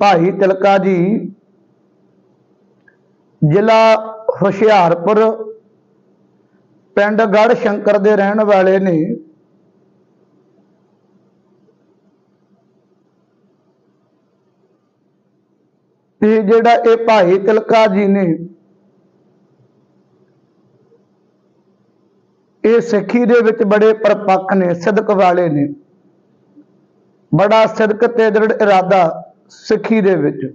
ਭਾਈ ਤਿਲਕਾ ਜੀ, ਜ਼ਿਲ੍ਹਾ ਹੁਸ਼ਿਆਰਪੁਰ, ਪਿੰਡ ਗੜ ਸ਼ੰਕਰ ਦੇ ਰਹਿਣ ਵਾਲੇ ਨੇ। ਤੇ ਜਿਹੜਾ ਇਹ ਭਾਈ ਤਿਲਕਾ ਜੀ ਨੇ, ਇਹ ਸਿੱਖੀ ਦੇ ਵਿੱਚ ਬੜੇ ਪਰਪੱਕ ਨੇ, ਸਿਦਕ ਵਾਲੇ ਨੇ। ਬੜਾ ਸਿਦਕ ਤੇ ਦ੍ਰਿੜ ਇਰਾਦਾ ਸਿੱਖੀ ਦੇ ਵਿੱਚ।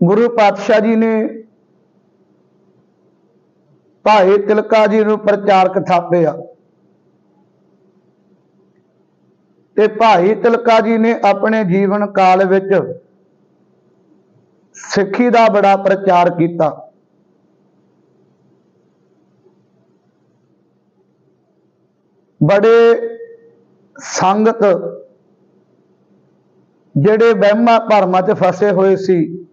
ਗੁਰੂ ਪਾਤਸ਼ਾਹ ਜੀ ਨੇ ਭਾਈ ਤਿਲਕਾ ਜੀ ਨੂੰ ਪ੍ਰਚਾਰਕ ਥਾਪਿਆ। ਤੇ ਭਾਈ ਤਿਲਕਾ ਜੀ ਨੇ ਆਪਣੇ ਜੀਵਨ ਕਾਲ ਵਿੱਚ ਸਿੱਖੀ ਦਾ ਬੜਾ ਪ੍ਰਚਾਰ ਕੀਤਾ। ਬੜੇ ਸੰਗਤ ਜਿਹੜੇ ਵਹਿਮਾਂ ਭਰਮਾਂ 'ਚ ਫਸੇ ਹੋਏ ਸੀ,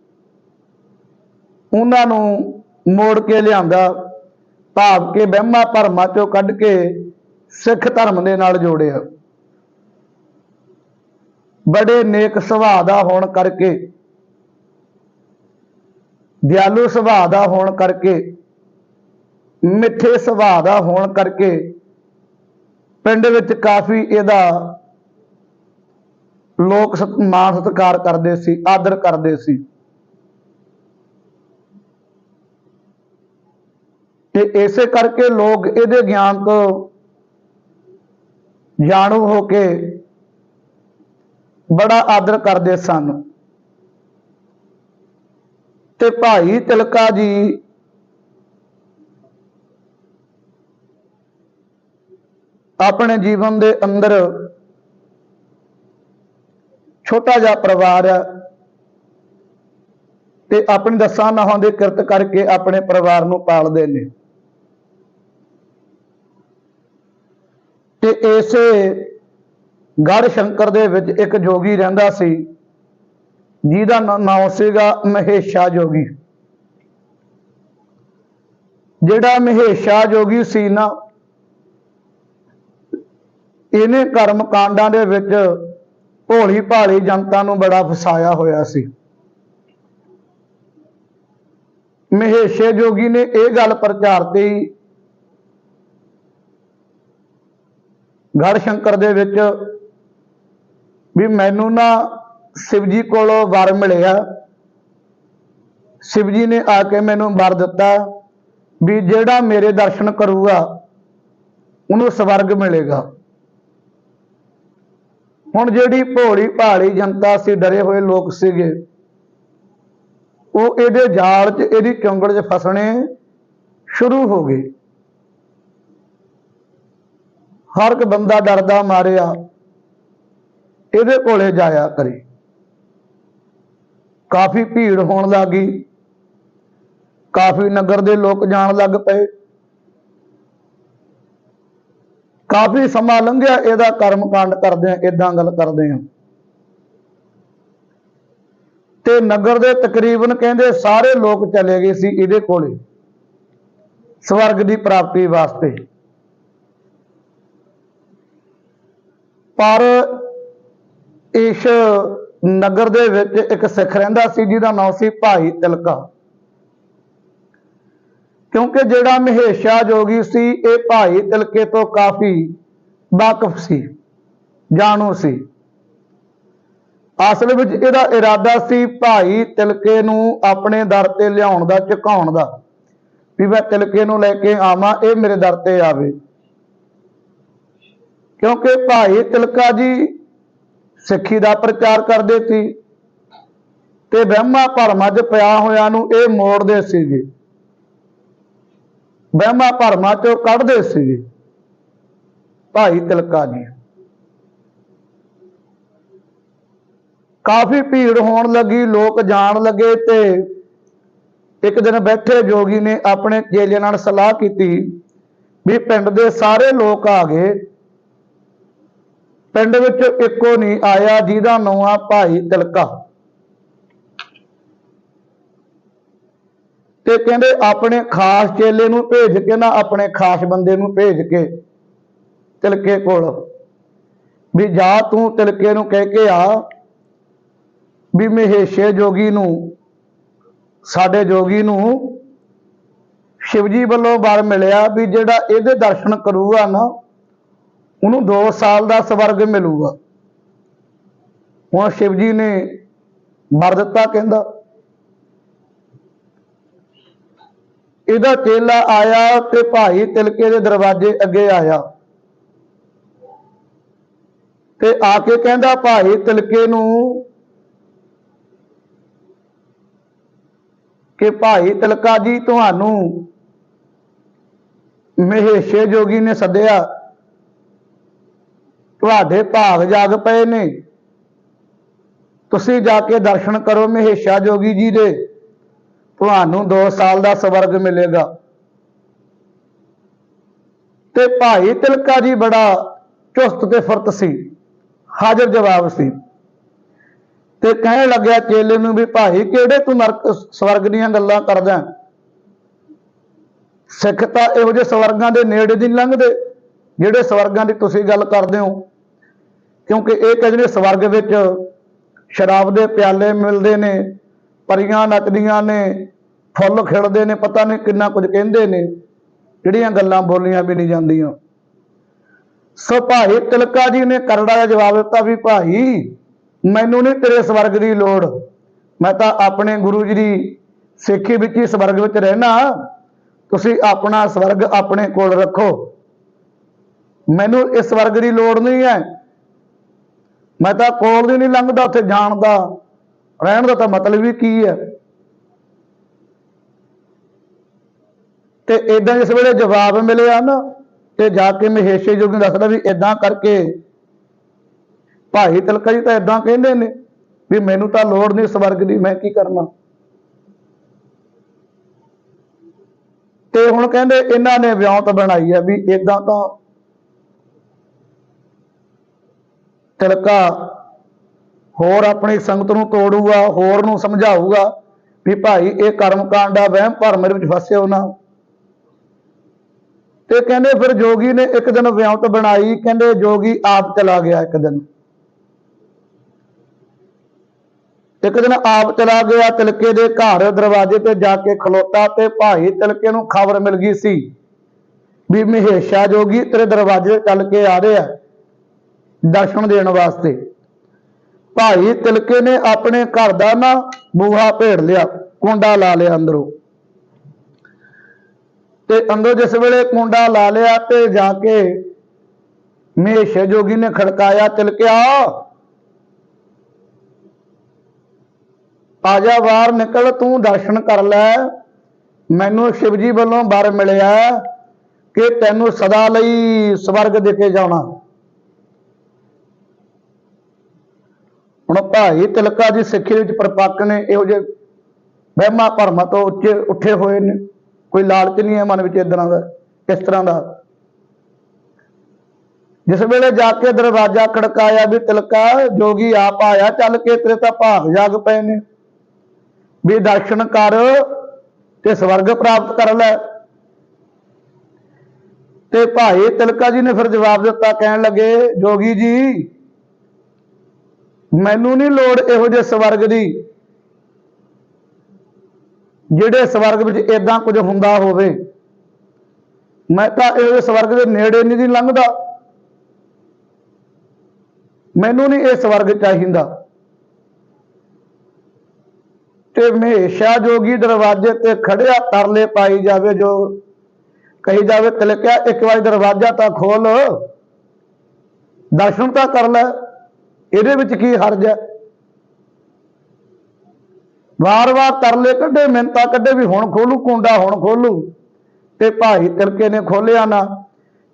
ਉਹਨਾਂ ਨੂੰ ਮੋੜ ਕੇ ਲਿਆਂਦਾ, ਭਾਵ ਕੇ ਵਹਿਮਾਂ ਭਰਮਾਂ 'ਚੋਂ ਕੱਢ ਕੇ ਸਿੱਖ ਧਰਮ ਦੇ ਨਾਲ ਜੋੜਿਆ। ਬੜੇ ਨੇਕ ਸੁਭਾਅ ਦਾ ਹੋਣ ਕਰਕੇ, ਦਿਆਲੂ ਸੁਭਾਅ ਦਾ ਹੋਣ ਕਰਕੇ, ਮਿੱਠੇ ਸੁਭਾਅ ਦਾ ਹੋਣ ਕਰਕੇ ਪਿੰਡ ਵਿੱਚ ਕਾਫੀ ਇਹਦਾ ਲੋਕ ਸਤ- ਮਾਣ ਸਤਿਕਾਰ ਕਰਦੇ ਸੀ, ਆਦਰ ਕਰਦੇ ਸੀ। ਤੇ ਇਸੇ ਕਰਕੇ ਲੋਕ ਇਹਦੇ ਗਿਆਨ ਤੋਂ ਜਾਣੂ ਹੋ ਕੇ ਬੜਾ ਆਦਰ ਕਰਦੇ ਸਨ। ਤੇ ਭਾਈ ਤਿਲਕਾ ਜੀ ਆਪਣੇ ਜੀਵਨ ਦੇ ਅੰਦਰ ਛੋਟਾ ਜਿਹਾ ਪਰਿਵਾਰ ਆ ਤੇ ਆਪਣੀ ਦਸਾਂ ਨਾਹਾਂ ਦੇ ਕਿਰਤ ਕਰਕੇ ਆਪਣੇ ਪਰਿਵਾਰ ਨੂੰ ਪਾਲਦੇ ਨੇ। ਤੇ ਇਸੇ ਗੜ ਸ਼ੰਕਰ ਦੇ ਵਿੱਚ ਇੱਕ ਜੋਗੀ ਰਹਿੰਦਾ ਸੀ, ਜਿਹਦਾ ਨਾਂ ਨਾਮ ਸੀਗਾ ਮਹੇਸ਼ਾ ਜੋਗੀ। ਜਿਹੜਾ ਮਹੇਸ਼ਾ ਜੋਗੀ ਸੀ ਨਾ ਇਹਨੇ ਕਰਮ ਕਾਂਡਾਂ ਦੇ ਵਿੱਚ ਭੋਲੀ ਭਾਲੀ ਜਨਤਾ ਨੂੰ ਬੜਾ ਫਸਾਇਆ ਹੋਇਆ ਸੀ। ਮਹੇਸ਼ੇ ਜੋਗੀ ਨੇ ਇਹ ਗੱਲ ਪ੍ਰਚਾਰਤੀ ਗੜ ਸ਼ੰਕਰ ਦੇ ਵਿੱਚ ਵੀ ਮੈਨੂੰ ਨਾ ਸ਼ਿਵਜੀ ਕੋਲੋਂ ਵਰ ਮਿਲਿਆ। ਸ਼ਿਵਜੀ ਨੇ ਆ ਕੇ ਮੈਨੂੰ ਵਰ ਦਿੱਤਾ ਵੀ ਜਿਹੜਾ ਮੇਰੇ ਦਰਸ਼ਨ ਕਰੂਗਾ, ਉਹਨੂੰ ਸਵਰਗ ਮਿਲੇਗਾ। ਹੁਣ ਜਿਹੜੀ ਭੋਲੀ ਭਾਲੀ ਜਨਤਾ ਸੀ, ਡਰੇ ਹੋਏ ਲੋਕ ਸੀਗੇ, ਉਹ ਇਹਦੇ ਜਾਲ 'ਚ, ਇਹਦੀ ਚੁੰਗੜ 'ਚ ਫਸਣੇ ਸ਼ੁਰੂ ਹੋ ਗਏ। ਹਰ ਇੱਕ ਬੰਦਾ ਡਰਦਾ ਮਾਰਿਆ, ਇਹਦੇ ਕੋਲੇ ਜਾਇਆ ਕਰੇ। ਕਾਫੀ ਭੀੜ ਹੋਣ ਲੱਗੀ ਕਾਫੀ ਨਗਰ ਦੇ ਲੋਕ ਜਾਣ ਲੱਗ ਪਏ। ਕਾਫੀ ਸਮਾਂ ਲੰਘਿਆ, ਇਹਦਾ ਕਰਮ ਕਾਂਡ ਕਰਦੇ ਆ ਇਦਾਂ ਗੱਲ ਕਰਦੇ ਆ। ਤੇ ਨਗਰ ਦੇ ਤਕਰੀਬਨ ਕਹਿੰਦੇ ਸਾਰੇ ਲੋਕ ਚਲੇ ਗਏ ਸੀ ਇਹਦੇ ਕੋਲੇ, ਸਵਰਗ ਦੀ ਪ੍ਰਾਪਤੀ ਵਾਸਤੇ। ਪਰ ਇਸ ਨਗਰ ਦੇ ਵਿੱਚ ਇੱਕ ਸਿੱਖ ਰਹਿੰਦਾ ਸੀ, ਜਿਹਦਾ ਨਾਮ ਸੀ ਭਾਈ ਤਿਲਕਾ। ਕਿਉਂਕਿ ਜਿਹੜਾ ਮਹੇਸ਼ਾ ਜੋਗੀ ਸੀ, ਇਹ ਭਾਈ ਤਿਲਕੇ ਤੋਂ ਕਾਫੀ ਵਾਕਿਫ ਸੀ, ਜਾਣੂ ਸੀ। ਅਸਲ ਵਿੱਚ ਇਹਦਾ ਇਰਾਦਾ ਸੀ ਭਾਈ ਤਿਲਕੇ ਨੂੰ ਆਪਣੇ ਦਰ ਤੇ ਲਿਆਉਣ ਦਾ, ਝੁਕਾਉਣ ਦਾ, ਵੀ ਮੈਂ ਤਿਲਕੇ ਨੂੰ ਲੈ ਕੇ ਆਵਾਂ, ਇਹ ਮੇਰੇ ਦਰ ਤੇ ਆਵੇ। ਕਿਉਂਕਿ ਭਾਈ ਤਿਲਕਾ ਜੀ ਸਿੱਖੀ ਦਾ ਪ੍ਰਚਾਰ ਕਰਦੇ ਸੀ ਤੇ ਵਹਿਮਾਂ ਭਰਮਾਂ 'ਚ ਪਿਆ ਹੋਇਆਂ ਨੂੰ ਇਹ ਮੋੜਦੇ ਸੀਗੇ। ਵਹਿਮਾਂ ਭਰਮਾਂ 'ਚੋਂ ਕੱਢਦੇ ਸੀਗੇ। ਭਾਈ ਤਿਲਕਾ ਜੀ ਕਾਫੀ ਭੀੜ ਹੋਣ ਲੱਗੀ, ਲੋਕ ਜਾਣ ਲੱਗੇ ਤੇ ਇੱਕ ਦਿਨ ਬੈਠੇ ਜੋਗੀ ਨੇ ਆਪਣੇ ਚੇਲੇ ਨਾਲ ਸਲਾਹ ਕੀਤੀ ਵੀ ਪਿੰਡ ਦੇ ਸਾਰੇ ਲੋਕ ਆ ਗਏ। ਪਿੰਡ ਵਿੱਚ ਇੱਕੋ ਨਹੀਂ ਆਇਆ ਜਿਹਦਾ ਨਾਂ ਆ ਭਾਈ ਤਿਲਕਾ। ਤੇ ਕਹਿੰਦੇ ਆਪਣੇ ਖਾਸ ਚੇਲੇ ਨੂੰ ਭੇਜ ਕੇ ਨਾ ਆਪਣੇ ਖਾਸ ਬੰਦੇ ਨੂੰ ਭੇਜ ਕੇ ਤਿਲਕੇ ਕੋਲ। ਵੀ ਜਾ ਤੂੰ ਤਿਲਕੇ ਨੂੰ ਕਹਿ ਕੇ ਆ ਵੀ ਮਹੇਸ਼ੇ ਜੋਗੀ ਨੂੰ, ਸਾਡੇ ਜੋਗੀ ਨੂੰ ਸ਼ਿਵਜੀ ਵੱਲੋਂ ਵਰ ਮਿਲਿਆ ਵੀ ਜਿਹੜਾ ਇਹਦੇ ਦਰਸ਼ਨ ਕਰੂਗਾ ਨਾ, ਉਹਨੂੰ 2 ਸਾਲ ਦਾ ਸਵਰਗ ਮਿਲੂਗਾ। ਹੁਣ ਸ਼ਿਵਜੀ ਨੇ ਵਰ ਦਿੱਤਾ ਕਹਿੰਦਾ ਇਹਦਾ ਚੇਲਾ ਆਇਆ ਤੇ ਭਾਈ ਤਿਲਕੇ ਦੇ ਦਰਵਾਜ਼ੇ ਅੱਗੇ ਆਇਆ। ਤੇ ਆ ਕੇ ਕਹਿੰਦਾ, ਭਾਈ ਤਿਲਕੇ ਨੂੰ ਕਿ ਭਾਈ ਤਿਲਕਾ ਜੀ, ਤੁਹਾਨੂੰ ਮਹੇਸ਼ੇ ਜੋਗੀ ਨੇ ਸੱਦਿਆ। ਤੁਹਾਡੇ ਭਾਗ ਜਾਗ ਪਏ ਨੇ। ਤੁਸੀਂ ਜਾ ਕੇ ਦਰਸ਼ਨ ਕਰੋ ਮਹੇਸ਼ਾ ਜੋਗੀ ਜੀ ਦੇ। ਤੁਹਾਨੂੰ 2 ਸਾਲ ਦਾ ਸਵਰਗ ਮਿਲੇਗਾ। ਤੇ ਭਾਈ ਤਿਲਕਾ ਜੀ ਬੜਾ ਚੁਸਤ ਤੇ ਫੁਰਤ ਸੀ, ਹਾਜ਼ਰ ਜਵਾਬ ਸੀ। ਤੇ ਕਹਿਣ ਲੱਗਿਆ ਚੇਲੇ ਨੂੰ ਵੀ, ਭਾਈ, ਕਿਹੜੇ ਤੂੰ ਨਰਕ, ਸਵਰਗ ਦੀਆਂ ਗੱਲਾਂ ਕਰਦਾ ਸਿੱਖ ਤਾਂ ਇਹੋ ਜਿਹੇ ਸਵਰਗਾਂ ਦੇ ਨੇੜੇ ਦੀ ਲੰਘਦੇ, ਜਿਹੜੇ ਸਵਰਗਾਂ ਦੀ ਤੁਸੀਂ ਗੱਲ ਕਰਦੇ ਹੋ। ਕਿਉਂਕਿ ਇਹ ਕਹਿੰਦੇ ਨੇ, ਸਵਰਗ ਵਿੱਚ ਸ਼ਰਾਬ ਦੇ ਪਿਆਲੇ ਮਿਲਦੇ ਨੇ ਪਰੀਆਂ ਨੱਚਦੀਆਂ ਨੇ, ਫੁੱਲ ਖਿੜਦੇ ਨੇ, ਪਤਾ ਨਹੀਂ ਕਿੰਨਾ ਕੁਝ ਕਹਿੰਦੇ ਨੇ, ਜਿਹੜੀਆਂ ਗੱਲਾਂ ਬੋਲੀਆਂ ਵੀ ਨਹੀਂ ਜਾਂਦੀਆਂ। ਸੋ ਭਾਈ ਤਿਲਕਾ ਜੀ ਨੇ ਕਰੜਾ ਜਿਹਾ ਜਵਾਬ ਦਿੱਤਾ ਵੀ ਭਾਈ, ਮੈਨੂੰ ਨਹੀਂ ਤੇਰੇ ਸਵਰਗ ਦੀ ਲੋੜ। ਮੈਂ ਤਾਂ ਆਪਣੇ ਗੁਰੂ ਜੀ ਦੀ ਸਿੱਖੀ ਵਿੱਚ ਹੀ ਸਵਰਗ ਵਿੱਚ ਰਹਿਣਾ। ਤੁਸੀਂ ਆਪਣਾ ਸਵਰਗ ਆਪਣੇ ਕੋਲ ਰੱਖੋ। ਮੈਨੂੰ ਇਸ ਸਵਰਗ ਦੀ ਲੋੜ ਨਹੀਂ ਹੈ। ਮੈਂ ਤਾਂ ਕੋਲ ਦੀ ਨਹੀਂ ਲੰਘਦਾ ਉੱਥੇ ਜਾਣ ਦਾ। ਰਹਿਣ ਦਾ ਤਾਂ ਮਤਲਬ ਹੀ ਕੀ ਹੈ? ਤੇ ਇਦਾਂ ਜਿਸ ਵੇਲੇ ਜਵਾਬ ਮਿਲਿਆ ਨਾ, ਤੇ ਜਾ ਕੇ ਮਹੇਸ਼ੇ ਜੋਗੀ ਨੂੰ ਦੱਸਦਾ ਵੀ ਇਦਾਂ ਕਰਕੇ। ਭਾਈ ਤਿਲਕਾ ਜੀ ਤਾਂ ਇਦਾਂ ਕਹਿੰਦੇ ਨੇ ਵੀ ਮੈਨੂੰ ਤਾਂ ਲੋੜ ਨਹੀਂ ਸਵਰਗ ਦੀ, ਮੈਂ ਕੀ ਕਰਨਾ? ਤੇ ਹੁਣ ਕਹਿੰਦੇ ਇਹਨਾਂ ਨੇ ਵਿਉਂਤ ਬਣਾਈ ਹੈ ਵੀ ਇਦਾਂ ਤਾਂ ਤਿਲਕਾ ਹੋਰ ਆਪਣੀ ਸੰਗਤ ਨੂੰ ਤੋੜੂਗਾ, ਹੋਰ ਨੂੰ ਸਮਝਾਊਗਾ ਵੀ ਭਾਈ ਇਹ ਕਰਮ ਕਾਂਡ ਆ, ਵਹਿਮ ਭਰਮ ਦੇ ਵਿੱਚ ਫਸਿਓ ਨਾ ਤੇ ਕਹਿੰਦੇ ਫਿਰ ਜੋਗੀ ਨੇ ਇੱਕ ਦਿਨ ਵਿਉਂਤ ਬਣਾਈ, ਕਹਿੰਦੇ ਜੋਗੀ ਆਪ ਚਲਾ ਗਿਆ ਇੱਕ ਦਿਨ। ਇੱਕ ਦਿਨ ਆਪ ਚਲਾ ਗਿਆ, ਤਿਲਕੇ ਦੇ ਘਰ ਦਰਵਾਜ਼ੇ ਤੇ ਜਾ ਕੇ ਖਲੋਤਾ ਤੇ ਭਾਈ ਤਿਲਕੇ ਨੂੰ ਖਬਰ ਮਿਲ ਗਈ ਸੀ ਵੀ ਮਹੇਸ਼ਾ ਜੋਗੀ ਤੇਰੇ ਦਰਵਾਜ਼ੇ ਚੱਲ ਕੇ ਆ ਰਿਹਾ ਦਰਸ਼ਨ ਦੇਣ ਵਾਸਤੇ। ਭਾਈ ਤਿਲਕੇ ਨੇ ਆਪਣੇ ਘਰ ਦਾ ਨਾ ਬੂਹਾ ਭੇੜ ਲਿਆ, ਕੁੰਡਾ ਲਾ ਲਿਆ ਅੰਦਰੋਂ। ਤੇ ਅੰਦਰੋਂ ਜਿਸ ਵੇਲੇ ਕੁੰਡਾ ਲਾ ਲਿਆ ਤੇ ਜਾ ਕੇ ਮਹੇਸ਼ ਜੋਗੀ ਨੇ ਖੜਕਾਇਆ, ਤਿਲਕਿਆ ਆਜਾ ਜਾ ਬਾਹਰ ਨਿਕਲ, ਤੂੰ ਦਰਸ਼ਨ ਕਰ ਲੈ। ਮੈਨੂੰ ਸ਼ਿਵਜੀ ਵੱਲੋਂ ਵਰ ਮਿਲਿਆ ਕਿ ਤੈਨੂੰ ਸਦਾ ਲਈ ਸਵਰਗ ਦੇ ਕੇ ਜਾਣਾ। ਹੁਣ ਭਾਈ ਤਿਲਕਾ ਜੀ ਸਿੱਖੀ ਵਿੱਚ ਪਰਪੱਕ ਨੇ, ਇਹੋ ਜਿਹੇ ਵਹਿਮਾਂ ਭਰਮਾਂ ਤੋਂ ਉੱਚੇ ਉੱਠੇ ਹੋਏ ਨੇ। ਕੋਈ ਲਾਲਚ ਨਹੀਂ ਹੈ ਮਨ ਵਿੱਚ ਇਦਾਂ ਦਾ, ਇਸ ਤਰ੍ਹਾਂ ਦਾ। ਜਿਸ ਵੇਲੇ ਜਾ ਕੇ ਦਰਵਾਜ਼ਾ ਖੜਕਾਇਆ ਵੀ ਤਿਲਕਾ, ਜੋਗੀ ਆਪ ਆਇਆ, ਚੱਲ ਕੇ ਤੇਰੇ ਤਾਂ ਭਾਗ ਜਾਗ ਪਏ ਨੇ। ਵੀ ਦਰਸ਼ਨ ਕਰ ਤੇ ਸਵਰਗ ਪ੍ਰਾਪਤ ਕਰ ਲੈ। ਤੇ ਭਾਈ ਤਿਲਕਾ ਜੀ ਨੇ ਫਿਰ ਜਵਾਬ ਦਿੱਤਾ, ਕਹਿਣ ਲੱਗੇ, ਜੋਗੀ ਜੀ ਮੈਨੂੰ ਨਹੀਂ ਲੋੜ ਇਹੋ ਜਿਹੇ ਸਵਰਗ ਦੀ। ਜਿਹੜੇ ਸਵਰਗ ਵਿੱਚ ਇਦਾਂ ਕੁਝ ਹੁੰਦਾ ਹੋਵੇ। ਮੈਂ ਤਾਂ ਇਹੋ ਜਿਹੇ ਸਵਰਗ ਦੇ ਨੇੜੇ ਨਹੀਂ ਦੀ ਲੰਘਦਾ। ਮੈਨੂੰ ਨਹੀਂ ਇਹ ਸਵਰਗ ਚਾਹੀਦਾ। ਤੇ ਹਮੇਸ਼ਾ ਜੋਗੀ ਦਰਵਾਜ਼ੇ ਤੇ ਖੜਿਆ ਤਰਲੇ ਪਾਈ ਜਾਵੇ ਜੋ ਕਹੀ ਜਾਵੇ ਤਿਲਕਿਆ, ਇੱਕ ਵਾਰੀ ਦਰਵਾਜ਼ਾ ਤਾਂ ਖੋਲ। ਦਰਸ਼ਨ ਤਾਂ ਕਰ ਲੈ। ਇਹਦੇ ਵਿੱਚ ਕੀ ਹਰਜ ਹੈ? ਵਾਰ-ਵਾਰ ਤਰਲੇ ਕੱਢੇ ਮਿੰਤਾ ਕੱਢੇ ਵੀ ਹੁਣ ਖੋਲੂ, ਕੁੰਡਾ ਹੁਣ ਖੋਲੂ। ਤੇ ਭਾਈ ਤਿਲਕੇ ਨੇ ਖੋਲਿਆ ਨਾ,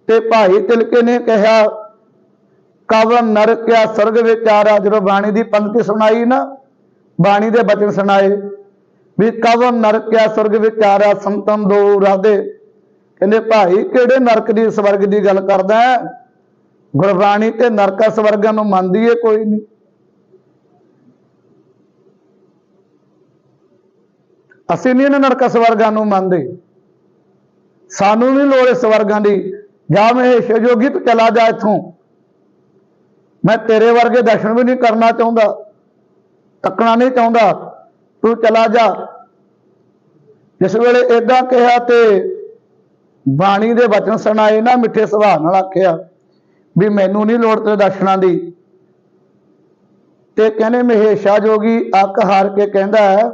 ਤੇ ਭਾਈ ਤਿਲਕੇ ਨੇ ਕਿਹਾ, ਕਵਨ ਨਰਕਿਆ ਸਰਗ ਵਿਚਾਰਾ, ਜਦੋਂ ਬਾਣੀ ਦੀ ਪੰਕਤੀ ਸੁਣਾਈ ਨਾ, ਬਾਣੀ ਦੇ ਬਚਨ ਸੁਣਾਏ, ਵੀ ਕਵਨ ਨਰਕਿਆ ਸਰਗ ਵਿਚਾਰਾ, ਸੰਤਨ ਦੋ ਰਾਦੇ ਕਹਿੰਦੇ, ਭਾਈ ਕਿਹੜੇ ਨਰਕ ਦੀ, ਸਵਰਗ ਦੀ ਗੱਲ ਕਰਦਾ ਹੈ? ਗੁਰਬਾਣੀ ਤੇ ਨਰਕਾ ਸਵਰਗਾਂ ਨੂੰ ਮੰਨਦੀ ਏ ਕੋਈ ਨਹੀਂ ਅਸੀਂ ਨਹੀਂ ਇਹਨਾਂ ਨਰਕਾ ਸਵਰਗਾਂ ਨੂੰ ਮੰਨਦੇ। ਸਾਨੂੰ ਨਹੀਂ ਲੋੜ ਸਵਰਗਾਂ ਦੀ। ਜਾ ਮਹੇਸ਼ ਜੋਗੀ ਤੂੰ ਚਲਾ ਜਾ ਇੱਥੋਂ। ਮੈਂ ਤੇਰੇ ਵਰਗੇ ਦਰਸ਼ਨ ਵੀ ਨਹੀਂ ਕਰਨਾ ਚਾਹੁੰਦਾ। ਤੱਕਣਾ ਨਹੀਂ ਚਾਹੁੰਦਾ। ਤੂੰ ਚਲਾ ਜਾ। ਜਿਸ ਵੇਲੇ ਇਦਾਂ ਕਿਹਾ ਤੇ ਬਾਣੀ ਦੇ ਵਚਨ ਸੁਣਾਏ ਨਾ ਮਿੱਠੇ ਸੁਭਾਅ ਨਾਲ ਆਖਿਆ। ਵੀ ਮੈਨੂੰ ਨਹੀਂ ਲੋੜ ਤੇ ਦਰਸ਼ਨਾਂ ਦੀ। ਤੇ ਕਹਿੰਦੇ ਮਹੇਸ਼ਾ ਜੋਗੀ ਅੱਕ ਹਾਰ ਕੇ ਕਹਿੰਦਾ ਹੈ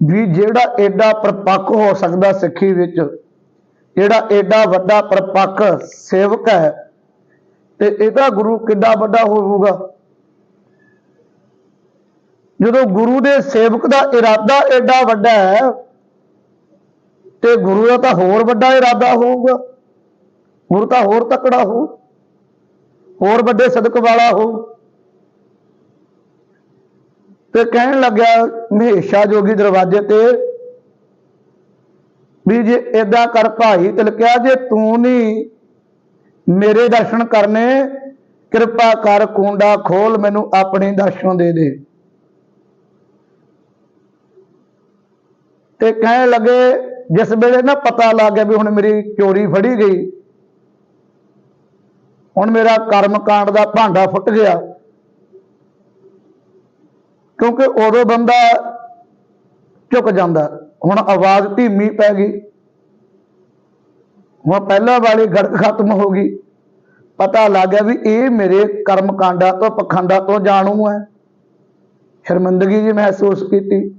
ਵੀ ਜਿਹੜਾ ਐਡਾ ਪਰਪੱਕ ਹੋ ਸਕਦਾ ਸਿੱਖੀ ਵਿੱਚ, ਜਿਹੜਾ ਐਡਾ ਵੱਡਾ ਪਰਪੱਕ ਸੇਵਕ ਹੈ, ਤੇ ਇਹਦਾ ਗੁਰੂ ਕਿੱਡਾ ਵੱਡਾ ਹੋਊਗਾ? ਜਦੋਂ ਗੁਰੂ ਦੇ ਸੇਵਕ ਦਾ ਇਰਾਦਾ ਐਡਾ ਵੱਡਾ ਹੈ, ਤੇ ਗੁਰੂ ਦਾ ਤਾਂ ਹੋਰ ਵੱਡਾ ਇਰਾਦਾ ਹੋਊਗਾ। ਗੁਰੂ ਤਾਂ ਹੋਰ ਤਕੜਾ ਹੋ, ਹੋਰ ਵੱਡੇ ਸਦਕ ਵਾਲਾ ਹੋ। ਤੇ ਕਹਿਣ ਲੱਗਿਆ ਮਹੇਸ਼ਾ ਜੋਗੀ ਦਰਵਾਜ਼ੇ ਤੇ ਵੀ ਜੇ ਏਦਾਂ ਕਰ ਭਾਈ ਤਿਲਕਿਆ, ਜੇ ਤੂੰ ਨਹੀਂ ਮੇਰੇ ਦਰਸ਼ਨ ਕਰਨੇ, ਕਿਰਪਾ ਕਰ ਕੁੰਡਾ ਖੋਲ ਮੈਨੂੰ ਆਪਣੇ ਦਰਸ਼ਨ ਦੇ ਦੇ। ਤੇ ਕਹਿਣ ਲੱਗੇ, ਜਿਸ ਵੇਲੇ ਨਾ ਪਤਾ ਲੱਗ ਗਿਆ ਵੀ ਹੁਣ ਮੇਰੀ ਚੋਰੀ ਫੜੀ ਗਈ ਹੁਣ ਮੇਰਾ ਕਰਮ ਕਾਂਡ ਦਾ ਭਾਂਡਾ ਫੁੱਟ ਗਿਆ। ਕਿਉਂਕਿ ਉਦੋਂ ਬੰਦਾ ਝੁਕ ਜਾਂਦਾ। ਹੁਣ ਆਵਾਜ਼ ਧੀਮੀ ਪੈ ਗਈ। ਹੁਣ ਪਹਿਲਾਂ ਵਾਲੀ ਗੜਕ ਖਤਮ ਹੋ ਗਈ। ਪਤਾ ਲੱਗ ਗਿਆ ਵੀ ਇਹ ਮੇਰੇ ਕਰਮ ਕਾਂਡਾਂ ਤੋਂ, ਪਖੰਡਾਂ ਤੋਂ ਜਾਣੂ ਹੈ। ਸ਼ਰਮਿੰਦਗੀ ਜੀ ਮਹਿਸੂਸ ਕੀਤੀ।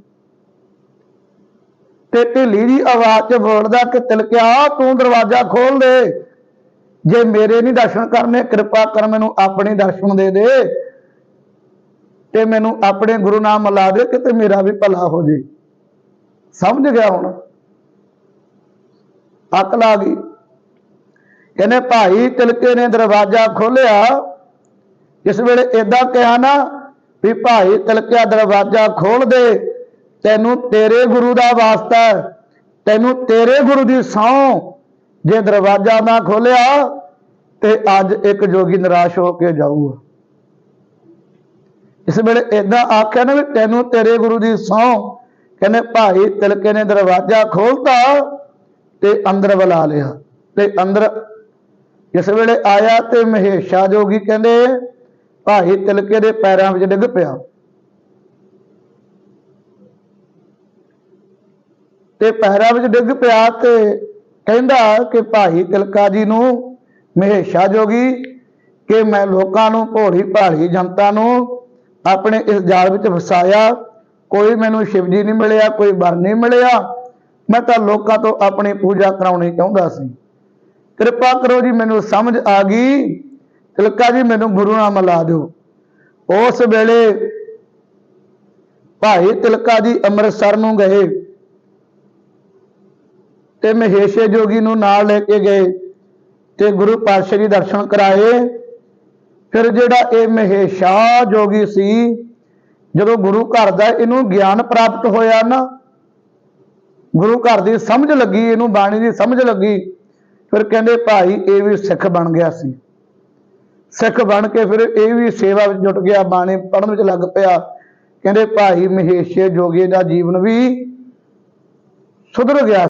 ਤੇ ਢਿੱਲੀ ਜੀ ਆਵਾਜ਼ 'ਚ ਬੋਲਦਾ ਕਿ ਤਿਲਕਿਆ, ਤੂੰ ਦਰਵਾਜ਼ਾ ਖੋਲ ਦੇ। ਜੇ ਮੇਰੇ ਨਹੀਂ ਦਰਸ਼ਨ ਕਰਨੇ, ਕਿਰਪਾ ਕਰ ਮੈਨੂੰ ਆਪਣੇ ਦਰਸ਼ਨ ਦੇ ਦੇ ਤੇ ਮੈਨੂੰ ਆਪਣੇ ਗੁਰੂ ਨਾਮ ਮਿਲਾ ਦੇ ਕਿਤੇ ਮੇਰਾ ਵੀ ਭਲਾ ਹੋ ਜੇ। ਸਮਝ ਗਿਆ ਹੁਣ? ਅਕਲ ਆ ਗਈ। ਕਹਿੰਦੇ, ਭਾਈ, ਤਿਲਕੇ ਨੇ ਦਰਵਾਜ਼ਾ ਖੋਲਿਆ ਜਿਸ ਵੇਲੇ ਏਦਾਂ ਕਿਹਾ ਨਾ ਵੀ, ਭਾਈ, ਤਿਲਕਿਆ ਦਰਵਾਜ਼ਾ ਖੋਲ ਦੇ। ਤੈਨੂੰ ਤੇਰੇ ਗੁਰੂ ਦਾ ਵਾਸਤਾ ਤੈਨੂੰ ਤੇਰੇ ਗੁਰੂ ਦੀ ਸਹੁੰ ਜੇ ਦਰਵਾਜ਼ਾ ਨਾ ਖੋਲਿਆ ਤੇ ਅੱਜ ਇੱਕ ਜੋਗੀ ਨਿਰਾਸ਼ ਹੋ ਕੇ ਜਾਊਗਾ। ਇਸ ਵੇਲੇ ਏਦਾਂ ਆਖਿਆ ਨਾ ਵੀ ਤੈਨੂੰ ਤੇਰੇ ਗੁਰੂ ਦੀ ਸਹੁੰ ਕਹਿੰਦੇ, ਭਾਈ ਤਿਲਕੇ ਨੇ ਦਰਵਾਜ਼ਾ ਖੋਲਤਾ ਤੇ ਅੰਦਰ ਬੁਲਾ ਲਿਆ। ਤੇ ਅੰਦਰ ਜਿਸ ਵੇਲੇ ਆਇਆ ਤੇ ਮਹੇਸ਼ਾ ਜੋਗੀ ਕਹਿੰਦੇ, ਭਾਈ ਤਿਲਕੇ ਦੇ ਪੈਰਾਂ ਵਿੱਚ ਡਿੱਗ ਪਿਆ। ਤੇ ਪੈਰਾਂ ਵਿੱਚ ਡਿੱਗ ਪਿਆ ਤੇ ਕਹਿੰਦਾ ਕਿ ਭਾਈ ਤਿਲਕਾ ਜੀ ਨੂੰ ਮਹੇਸ਼ਾ ਜੋਗੀ ਕਿ ਮੈਂ ਲੋਕਾਂ ਨੂੰ, ਭੋਲੀ ਭਾਲੀ ਜਨਤਾ ਨੂੰ ਆਪਣੇ ਇਸ ਜਾਲ ਵਿੱਚ ਫਸਾਇਆ। ਕੋਈ ਮੈਨੂੰ ਸ਼ਿਵਜੀ ਨਹੀਂ ਮਿਲਿਆ, ਕੋਈ ਬਰ ਨਹੀਂ ਮਿਲਿਆ। ਮੈਂ ਤਾਂ ਲੋਕਾਂ ਤੋਂ ਆਪਣੀ ਪੂਜਾ ਕਰਾਉਣੀ ਚਾਹੁੰਦਾ ਸੀ। ਕਿਰਪਾ ਕਰੋ ਜੀ, ਮੈਨੂੰ ਸਮਝ ਆ ਗਈ। ਤਿਲਕਾ ਜੀ, ਮੈਨੂੰ ਗੁਰੂ ਨਾਲ ਮਿਲਾ ਦਿਓ। ਉਸ ਵੇਲੇ ਭਾਈ ਤਿਲਕਾ ਜੀ ਅੰਮ੍ਰਿਤਸਰ ਨੂੰ ਗਏ। ਤੇ ਮਹੇਸ਼ੇ ਜੋਗੀ ਨੂੰ ਨਾਲ ਲੈ ਕੇ ਗਏ ਤੇ ਗੁਰੂ ਪਾਤਸ਼ਾਹ ਜੀ ਦਰਸ਼ਨ ਕਰਾਏ। ਫਿਰ ਜਿਹੜਾ ਇਹ ਮਹੇਸ਼ਾ ਜੋਗੀ ਸੀ, ਜਦੋਂ ਗੁਰੂ ਘਰ ਦਾ ਇਹਨੂੰ ਗਿਆਨ ਪ੍ਰਾਪਤ ਹੋਇਆ ਨਾ, ਗੁਰੂ ਘਰ ਦੀ ਸਮਝ ਲੱਗੀ, ਇਹਨੂੰ ਬਾਣੀ ਦੀ ਸਮਝ ਲੱਗੀ, ਫਿਰ ਕਹਿੰਦੇ ਭਾਈ ਇਹ ਵੀ ਸਿੱਖ ਬਣ ਗਿਆ ਸੀ। ਸਿੱਖ ਬਣ ਕੇ ਫਿਰ ਇਹ ਵੀ ਸੇਵਾ ਵਿੱਚ ਜੁਟ ਗਿਆ, ਬਾਣੀ ਪੜਨ ਵਿੱਚ ਲੱਗ ਪਿਆ। ਕਹਿੰਦੇ ਭਾਈ ਮਹੇਸ਼ੇ ਜੋਗੀ ਦਾ ਜੀਵਨ ਵੀ ਸੁਧਰ ਗਿਆ